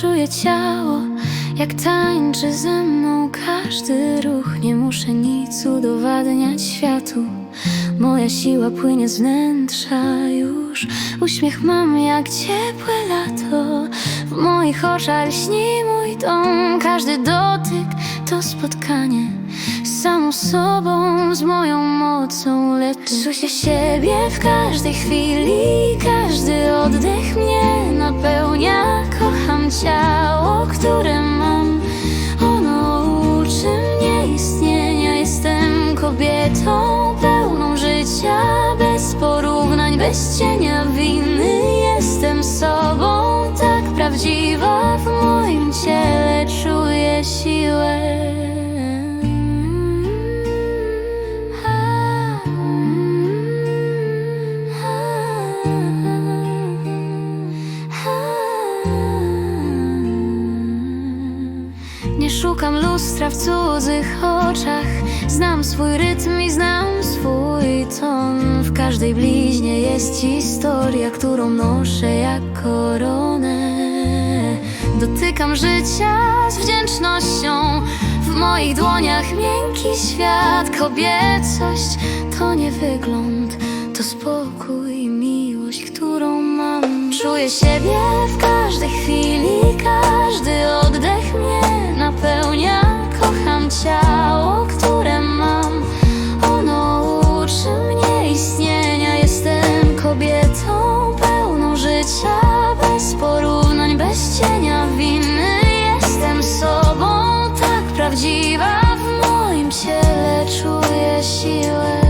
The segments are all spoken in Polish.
Czuję ciało, jak tańczy ze mną każdy ruch. Nie muszę nic udowadniać światu. Moja siła płynie z wnętrza już. Uśmiech mam jak ciepłe lato. W moich oczach lśni mój dom. Każdy dotyk to spotkanie Samą sobą, z moją mocą Lecz czuję siebie w każdej chwili. Każdy oddech mnie napełnia. Kocham ciało, które mam. Ono uczy mnie istnienia. Jestem kobietą pełną życia Bez porównań, bez cienia winy szukam lustra w cudzych oczach. Znam swój rytm i znam swój ton. W każdej bliźnie jest historia, którą noszę jak koronę. Dotykam życia z wdzięcznością. W moich dłoniach miękki świat Kobiecość. To nie wygląd To spokój i miłość, którą mam. Czuję siebie w każdej chwili Każdy oddech mnie kobietą pełną życia Bez porównań, bez cienia winy. Jestem sobą tak prawdziwa W moim ciele czuję siłę.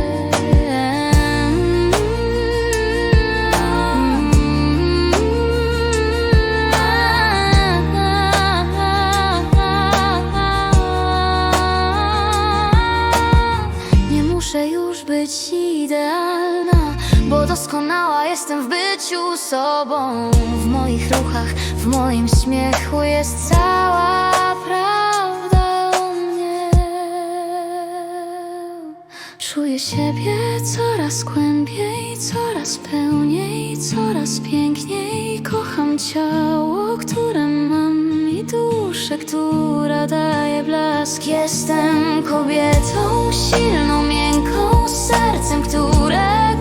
Nie muszę już być idealna, bo doskonała jestem w byciu sobą. W moich ruchach, w moim śmiechu jest cała prawda o mnie. Czuję siebie coraz głębiej, coraz pełniej, coraz piękniej. Kocham ciało, które mam i duszę, która daje blask. Jestem kobietą silną, miękką, sercem, które